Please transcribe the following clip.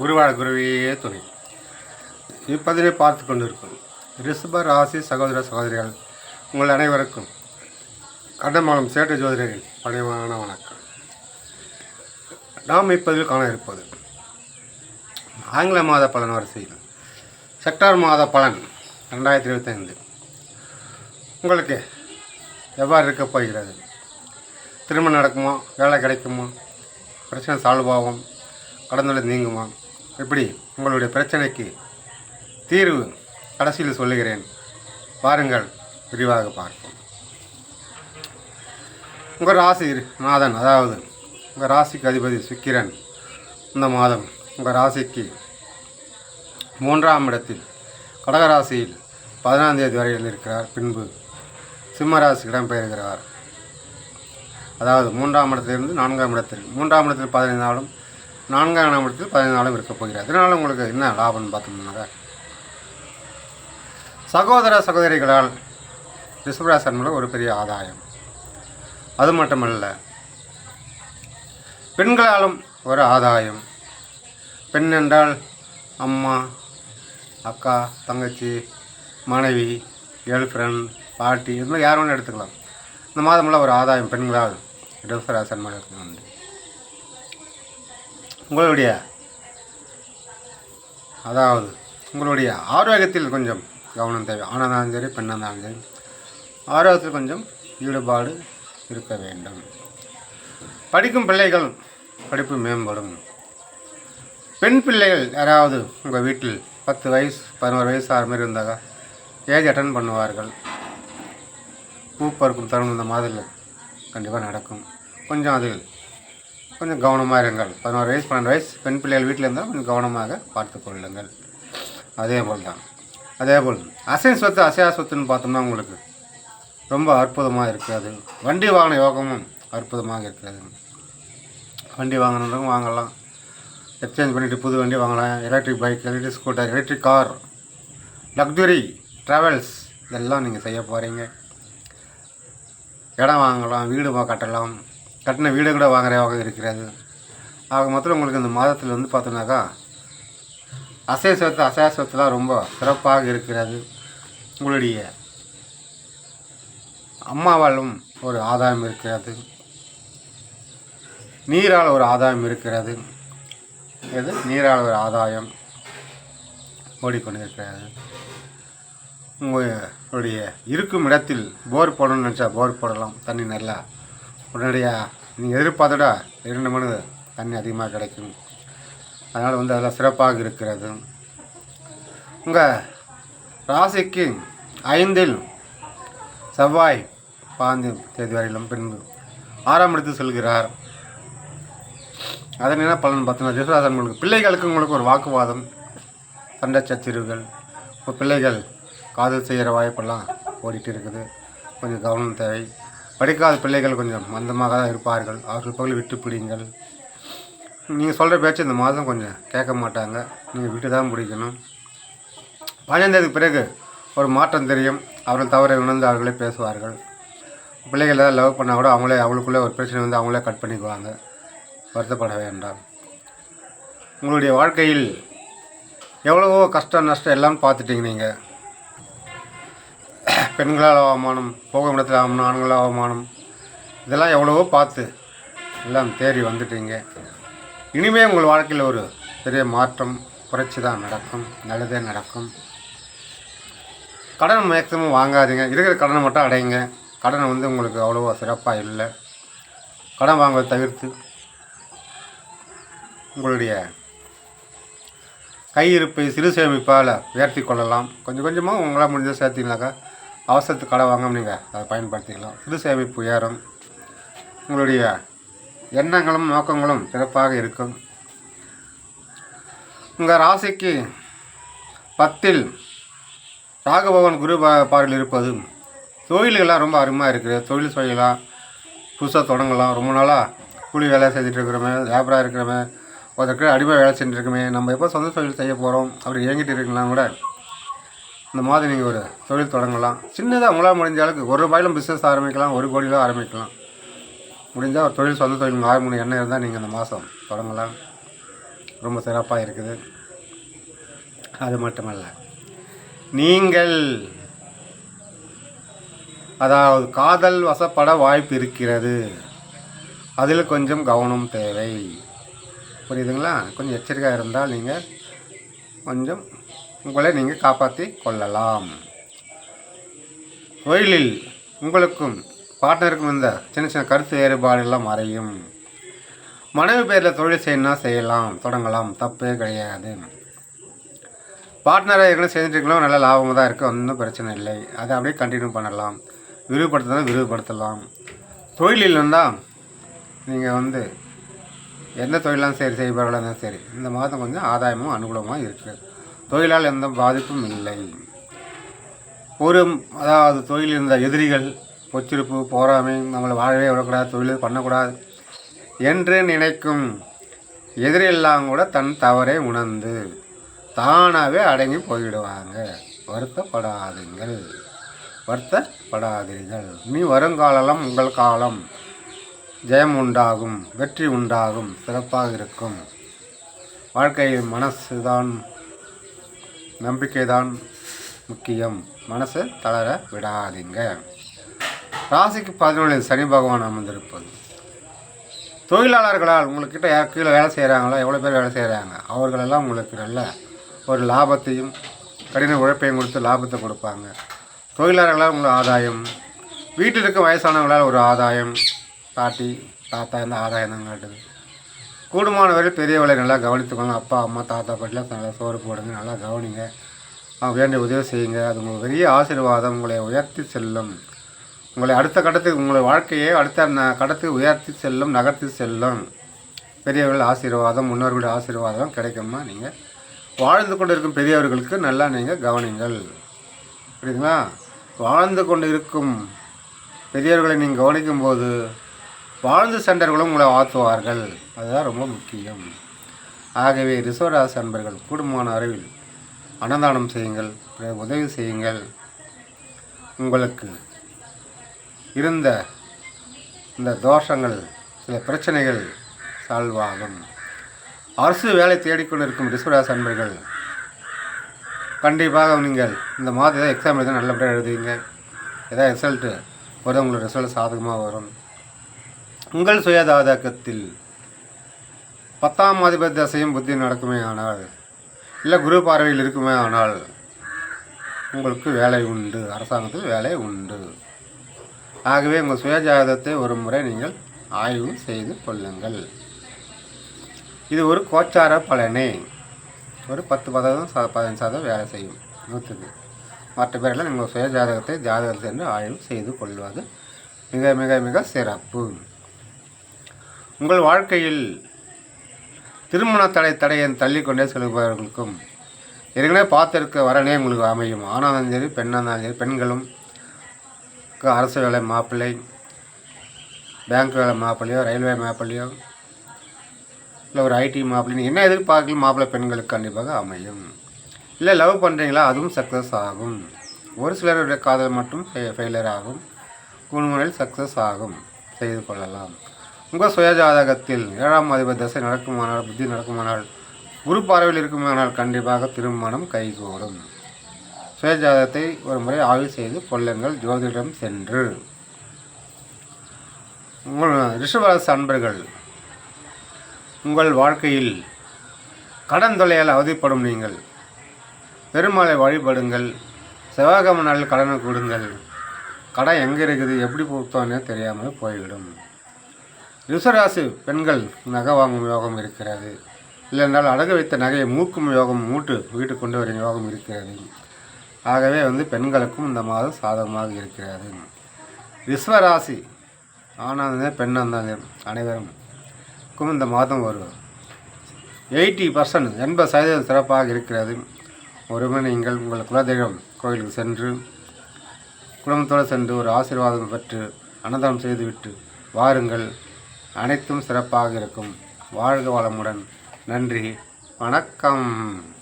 குருவாழ குருவியே துணை. இப்பதிலே பார்த்து கொண்டிருக்கும். ரிஷப ராசி சகோதர சகோதரிகள் உங்கள் அனைவருக்கும் கடமாலம் சேட்டு ஜோதிடரின் பணிவான வணக்கம். நாம் இப்பதில் காண இருப்பது ஆங்கில மாத பலன் வரிசையில். செப்டம்பர் மாத பலன் ரெண்டாயிரத்தி இருபத்தைந்து. உங்களுக்கு எவ்வாறு இருக்கப் போகிறது? திருமணம் நடக்குமா? வேலை கிடைக்குமா? பிரச்சனை சால்வ் ஆகும். கடந்தொலை நீங்குமா? இப்படி உங்களுடைய பிரச்சனைக்கு தீர்வு கடைசியில் சொல்லுகிறேன். பாருங்கள் விரிவாக பார்ப்போம். உங்கள் ராசி நாதன் அதாவது உங்கள் ராசிக்கு அதிபதி சுக்கிரன் இந்த மாதம் உங்கள் ராசிக்கு மூன்றாம் இடத்தில் கடகராசியில் பதினாம் தேதி வரை எழுந்திருக்கிறார். பின்பு சிம்ம இடம்பெயர்கிறார். அதாவது மூன்றாம் இடத்திலிருந்து நான்காம் இடத்தில் மூன்றாம் இடத்தில் பதினைந்து நாளும் நான்காம் இடத்தில் பதினாலும் நாளும் இருக்கப் போகிறார். அதனால் உங்களுக்கு என்ன லாபம்னு பார்த்தோம்னாக்கா சகோதர சகோதரிகளால் ரிஷபராசன் மூலம் ஒரு பெரிய ஆதாயம். அது மட்டுமல்ல பெண்களாலும் ஒரு ஆதாயம். பெண் என்றால் அம்மா அக்கா தங்கச்சி மனைவி கேர்ள் ஃப்ரெண்ட் பாட்டி இது மாதிரி யார் வேணும் எடுத்துக்கலாம். இந்த மாதமெல்லாம் ஒரு ஆதாயம் பெண்களால் ரிஷபராசன் மூலம் நன்றி உங்களுடைய அதாவது உங்களுடைய ஆரோக்கியத்தில் கொஞ்சம் கவனம் தேவை. ஆணாக இருந்தாலும் சரி பெண்ணாக இருந்தாலும் சரி ஆரோக்கியத்தில் கொஞ்சம் ஈடுபாடு இருக்க வேண்டும். படிக்கும் பிள்ளைகள் படிப்பு மேம்படும். பெண் பிள்ளைகள் யாராவது உங்கள் வீட்டில் பத்து வயசு பதினோரு வயசு ஆறு மாதிரி இருந்தாக்கா ஏஜ் அட்டன் பண்ணுவார்கள். பூ பறக்கும் தருணம் இந்த மாதிரி கண்டிப்பாக நடக்கும். கொஞ்சம் அதில் கொஞ்சம் கவனமாக இருங்கள். பதினோரு வயசு பன்னெண்டு வயசு பெண் பிள்ளைகள் வீட்டில் இருந்தால் கொஞ்சம் கவனமாக பார்த்து கொள்ளுங்கள். அதே போல் தான் அதே போல் அசை சொத்து அசையா சொத்துன்னு பார்த்தோம்னா உங்களுக்கு ரொம்ப அற்புதமாக இருக்கிறது வண்டி வாகன யோகமும் அற்புதமாக இருக்கிறது வண்டி வாங்கணுன்றவங்க வாங்கலாம். எக்ஸ்சேஞ்ச் பண்ணிவிட்டு புது வண்டி வாங்கலாம். Electric bike electric scooter electric car luxury travels இதெல்லாம் நீங்கள் செய்ய போகிறீங்க இடம் வாங்கலாம் வீடு கட்டலாம். கட்டின வீடு கூட வாங்குற இருக்கிறது ஆக மொத்தம் உங்களுக்கு இந்த மாதத்தில் வந்து பார்த்தோன்னாக்கா அசைய சொத்து அசையா சொத்துலாம் ரொம்ப சிறப்பாக இருக்கிறது. உங்களுடைய அம்மாவாலும் ஒரு ஆதாயம் இருக்கிறது. நீரால் ஒரு ஆதாயம் இருக்கிறது. எது? நீரால் ஒரு ஆதாயம் ஓடிக்கொண்டிருக்கிறது. உங்களுடைய இருக்கும் இடத்தில் போர் போடணும்னு நினச்சா போர் போடலாம். தண்ணி நல்லா உடனடியாக நீங்கள் எதிர்பார்த்தோட இரண்டு மணி தண்ணி அதிகமாக கிடைக்கும். அதனால் வந்து அதெல்லாம் சிறப்பாக இருக்கிறது. உங்கள் ராசிக்கு ஐந்தில் செவ்வாய் பாஞ்சு தேதி வரையிலும் பின்பு ஆறாம் இடத்து செல்கிறார். அதன் என்ன பலன் பார்த்தீங்கன்னா ரிஷராசன் உங்களுக்கு பிள்ளைகளுக்கு உங்களுக்கு ஒரு வாக்குவாதம். சண்டை சச்சரிவுகள் இப்போ பிள்ளைகள் காதல் செய்கிற வாய்ப்பெல்லாம் ஓடிட்டு இருக்குது. கொஞ்சம் கவனம் தேவை. படிக்காத பிள்ளைகள் கொஞ்சம் மந்தமாக தான் இருப்பார்கள். அவர்கள் பகல் விட்டு பிடிங்கள். நீங்கள் சொல்கிற பேச்சு இந்த மாதம் கொஞ்சம் கேட்க மாட்டாங்க. நீங்கள் விட்டு தான் பிடிக்கணும் பதினைந்ததுக்கு பிறகு ஒரு மாற்றம் தெரியும். அவர்கள் தவறை உணர்ந்து அவர்களே பேசுவார்கள். பிள்ளைகள் ஏதாவது லவ் பண்ணால் கூட அவங்களே அவங்களுக்குள்ளே ஒரு பிரச்சனை வந்து அவங்களே கட் பண்ணிக்குவாங்க. வருத்தப்பட வேண்டாம். உங்களுடைய வாழ்க்கையில் எவ்வளவோ கஷ்டம் நஷ்டம் எல்லாம் பார்த்துட்டீங்க நீங்கள் பெண்களால் அவமானம் போகும் இடத்துல அவமானம் ஆண்களால் அவமானம் இதெல்லாம் எவ்வளவோ பார்த்து எல்லாம் தேறி வந்துட்டீங்க. இனிமே உங்கள் வாழ்க்கையில் ஒரு பெரிய மாற்றம் புரட்சி தான் நடக்கும் நல்லதே நடக்கும். கடன் மேக்ஸிமம் வாங்காதீங்க. இருக்கிற கடனை மட்டும் அடையுங்க கடனை வந்து உங்களுக்கு அவ்வளோவா சிறப்பாக இல்லை. கடன் வாங்குவதை தவிர்த்து உங்களுடைய கையிருப்பை சிறு சேமிப்பால் உயர்த்தி கொள்ளலாம். கொஞ்சம் கொஞ்சமாக உங்களால் முடிஞ்ச சேர்த்திங்கனாக்கா அவசரத்துக்கு கடை வாங்காமல் நீங்கள் அதை பயன்படுத்திக்கலாம். சிறு சேமிப்பு உயரும் உங்களுடைய எண்ணங்களும் நோக்கங்களும் சிறப்பாக இருக்கும். உங்கள் ராசிக்கு பத்தில் ராகபவன் குரு பா- பார்வையில் இருப்பது தொழில்கள்லாம் ரொம்ப அருமையாக இருக்குது. தொழில் செய்யலாம் புதுசாக தொடங்கலாம். ரொம்ப நாளாக கூலி வேலை செஞ்சுட்டு இருக்கிறோமே லேபராக இருக்கிறோமே ஒருத்தருக்கு அடிமை வேலை செஞ்சுருக்கோமே நம்ம எப்போ சொந்த தொழில் செய்ய போகிறோம் அப்படி இயங்கிட்டு இருக்கலாம் கூட இந்த மாதிரி நீங்கள் ஒரு தொழில் தொடங்கலாம். சின்னதாக உங்களால் முடிஞ்ச அளவுக்கு ஒரு ரூபாயிலும் பிஸ்னஸ் ஆரம்பிக்கலாம் ஒரு கோடியிலும் ஆரம்பிக்கலாம். முடிஞ்சால் ஒரு தொழில் சொந்த தொழில் ஆரம்பிக்கணும் எண்ணம் இருந்தால் நீங்கள் இந்த மாதம் தொடங்கலாம். ரொம்ப சிறப்பாக இருக்குது. அது மட்டுமல்ல நீங்கள் அதாவது காதல் வசப்பட வாய்ப்பு இருக்கிறது. அதில் கொஞ்சம் கவனம் தேவை. புரியுதுங்களா? கொஞ்சம் எச்சரிக்கையாக இருந்தால் நீங்கள் கொஞ்சம் உங்களை நீங்கள் காப்பாற்றி கொள்ளலாம். தொழிலில் உங்களுக்கும் பார்ட்னருக்கும் இந்த சின்ன சின்ன கருத்து வேறுபாடுலாம் மறையும். மனைவி பேரில் தொழில் செய்யணும்னா செய்யலாம். தொடங்கலாம். தப்பே கிடையாது. பார்ட்னராக ஏற்கனவே செஞ்சுட்டுருக்கலாம் நல்ல லாபமாக தான் இருக்குது ஒன்றும் பிரச்சனை இல்லை. அதை அப்படியே கண்டினியூ பண்ணலாம். விரிவுபடுத்தினா விரிவுபடுத்தலாம். தொழிலில் இருந்தால் நீங்கள் வந்து எந்த தொழிலாம் சரி செய்பவர்களாக இருந்தாலும் சரி இந்த மாதம் கொஞ்சம் ஆதாயமும் அனுகூலமாக இருக்குது தொழிலால் எந்த பாதிப்பும் இல்லை. ஒரு அதாவது தொழில் இருந்த எதிரிகள் பொச்சிருப்பு போராமை நம்மளை வாழவே விடக்கூடாது தொழில் பண்ணக்கூடாது என்று நினைக்கும் எதிரெல்லாம் கூட தன் தவறை உணர்ந்து தானாகவே அடங்கி போய்விடுவாங்க. வருத்தப்படாதீங்கள் வருத்தப்படாதீர்கள். நீ வருங்காலம் உங்கள் காலம். ஜெயம் உண்டாகும் வெற்றி உண்டாகும் சிறப்பாக இருக்கும். வாழ்க்கையில் மனசு தான் நம்பிக்கை தான் முக்கியம். மனசை தளர விடாதீங்க. ராசிக்கு பதினொன்றில் சனி பகவான் அமர்ந்திருப்பது. தொழிலாளர்களால் உங்கள்கிட்ட யார் கீழே வேலை செய்கிறாங்களோ எவ்வளோ பேர் வேலை செய்கிறாங்க அவர்களெல்லாம் உங்களுக்கு நல்ல ஒரு லாபத்தையும் கடின உழைப்பையும் கொடுத்து லாபத்தை கொடுப்பாங்க. தொழிலாளர்களால் உங்களுக்கு ஆதாயம் வீட்டில் இருக்க வயசானவங்களால் ஒரு ஆதாயம். பாட்டி தாத்தா இந்த ஆதாயம் தான் காட்டுது கூடுமானவரை பெரியவளை நல்லா கவனித்துக்கணும் அப்பா அம்மா தாத்தா பாட்டிலாம் நல்லா சோறு போடுங்க நல்லா கவனிங்க. அவங்க வேண்டிய உதவி செய்யுங்க. அது உங்களுக்கு பெரிய ஆசீர்வாதம். உங்களை உயர்த்தி செல்லும். உங்களை அடுத்த கட்டத்துக்கு உங்களை வாழ்க்கையை அடுத்த ந கடத்துக்கு உயர்த்தி செல்லும் நகர்த்தி செல்லும். பெரியவர்கள் ஆசீர்வாதம் முன்னோர்களுடைய ஆசீர்வாதம் கிடைக்குமா நீங்கள் வாழ்ந்து கொண்டு இருக்கும் பெரியவர்களுக்கு நல்லா நீங்கள் கவனிங்கள். புரியுதுங்களா? வாழ்ந்து கொண்டு இருக்கும் பெரியவர்களை நீங்கள் கவனிக்கும் போது வாழ்ந்து சென்றவர்களும் உங்களை வாழ்த்துவார்கள் அதுதான் ரொம்ப முக்கியம். ஆகவே ரிசோராஸ் அன்பர்கள் கூடுமான அறிவில் அன்னதானம் செய்யுங்கள் பிறகு உதவி செய்யுங்கள். உங்களுக்கு இருந்த இந்த தோஷங்கள் சில பிரச்சனைகள் சால்வ் ஆகும் அரசு வேலை தேடிக்கொண்டிருக்கும் ரிசோராஸ் அன்பர்கள் கண்டிப்பாக நீங்கள் இந்த மாதம் எக்ஸாம் எழுத நல்லபடியாக எழுதுவீங்க. ஏதாவது ரிசல்ட்டு வரும் உங்களுக்கு ரிசல்ட் சாதகமாக வரும். உங்கள் சுயதாதகத்தில் பத்தாம் அதிபதி தசையும் புத்தி நடக்குமே ஆனால் இல்லை குரு பார்வையில் இருக்குமே ஆனால் உங்களுக்கு வேலை உண்டு அரசாங்கத்தில் வேலை உண்டு. ஆகவே உங்கள் சுயஜாதகத்தை ஒரு முறை நீங்கள் ஆய்வு செய்து கொள்ளுங்கள். இது ஒரு கோச்சார பலனே. ஒரு பத்து பதவீதம் ச பதினஞ்சு சதவீதம் வேலை செய்யும் நூற்றுக்கு. மற்ற பேரெல்லாம் நீங்கள் சுயஜாதகத்தை ஜாதகத்தை என்று சென்று ஆய்வு செய்து கொள்வது மிக மிக மிக சிறப்பு. உங்கள் வாழ்க்கையில் திருமண தடை தடையை தள்ளிக்கொண்டே செல்பவர்களுக்கும் ஏற்கனவே பார்த்துருக்க வரனே உங்களுக்கு அமையும். ஆனாலும் சரி பெண்ணாலும் சரி பெண்களும் அரசு வேலை மாப்பிள்ளை பேங்க் வேலை மாப்பிள்ளையோ ரயில்வே மாப்பிள்ளையோ இல்லை ஒரு ஐடி மாப்பிள்ளை என்ன எதிர்பார்க்கலாம் மாப்பிள்ளை பெண்களுக்கு கண்டிப்பாக அமையும். இல்லை லவ் பண்ணுறீங்களா அதுவும் சக்ஸஸ் ஆகும். ஒரு சிலருடைய காதல் மட்டும் ஃபெயிலியர் ஆகும். குழுமுறையில் சக்ஸஸ் ஆகும். செய்து கொள்ளலாம். உங்கள் சுயஜாதகத்தில் ஏழாம் அதிபர் தசை நடக்குமானால் புத்தி நடக்குமானால் குரு பார்வையில் இருக்குமானால் கண்டிப்பாக திருமணம் கைகூடும். சுயஜாதகத்தை ஒரு முறை ஆய்வு செய்து கொள்ளுங்கள். ஜோதிடம் சென்று. உங்கள் ரிஷபராசி அன்பர்கள் உங்கள் வாழ்க்கையில் கடன் தொல்லையால் அவதிப்படும் நீங்கள். பெருமாளை வழிபடுங்கள். செவ்வாய்க்கிழமை நாளில் கடனை கொடுங்கள். கடன் எங்கே இருக்குது எப்படி கொடுத்தோன்னே தெரியாமல் போய்விடும். ரிஷராசி பெண்கள் நகை வாங்கும் யோகம் இருக்கிறது. இல்லைன்றால் அடகு வைத்த நகையை மூக்கும் யோகம் மூட்டு வீட்டுக்கு கொண்டு வரும் யோகம் இருக்கிறது. ஆகவே வந்து பெண்களுக்கும் இந்த மாதம் சாதகமாக இருக்கிறது. ரிஸ்வராசி ஆனாந்தே பெண்ணாந்தாங்க அனைவருக்கும் இந்த மாதம் வரும் எயிட்டி பர்சன்ட் எண்பது சதவீதம் சிறப்பாக இருக்கிறது. ஒருமுறை நீங்கள் உங்கள் குலதெய்வம் கோயிலுக்கு சென்று குடும்பத்தோடு சென்று ஒரு ஆசீர்வாதம் பெற்று அன்னதானம் செய்துவிட்டு வாருங்கள். அனைத்தும் சிறப்பாக இருக்கும். வாழ்க வளமுடன். நன்றி. வணக்கம்.